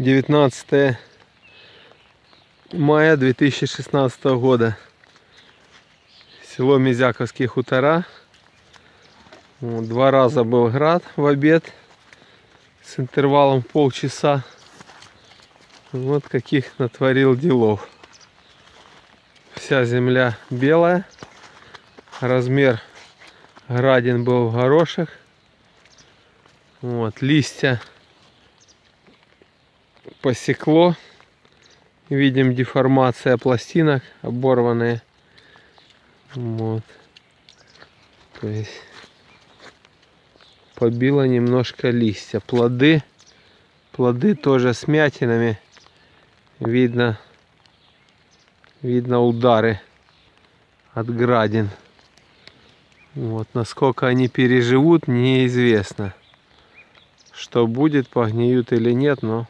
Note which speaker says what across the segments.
Speaker 1: 19 мая 2016 года. Село Мизяковские хутора. Два раза был град в обед с интервалом полчаса. Вот каких натворил делов. Вся земля белая. Размер градин был в горошек. Вот, листья посекло. Видим деформация пластинок, оборванные. Вот. То есть побило немножко листья. Плоды, плоды тоже с мятинами. Видно, видно удары от градин. Вот, насколько они переживут, неизвестно. Что будет, погниют или нет, но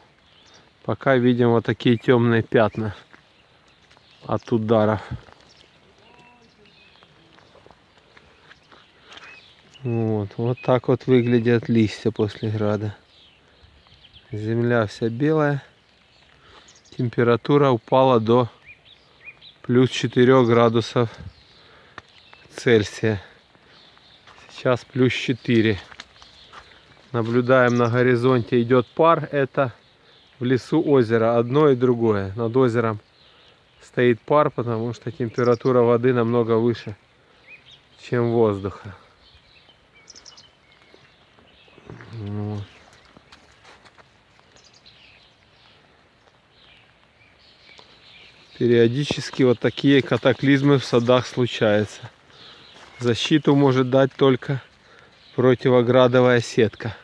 Speaker 1: пока видим вот такие темные пятна от ударов. Вот, вот так вот выглядят листья после града. Земля вся белая. Температура упала до плюс 4 градусов Цельсия. Сейчас плюс 4. Наблюдаем на горизонте идет пар. Это в лесу озеро. Одно и другое. Над озером стоит пар, потому что температура воды намного выше, чем воздуха. Периодически вот такие катаклизмы в садах случаются. Защиту может дать только противоградовая сетка.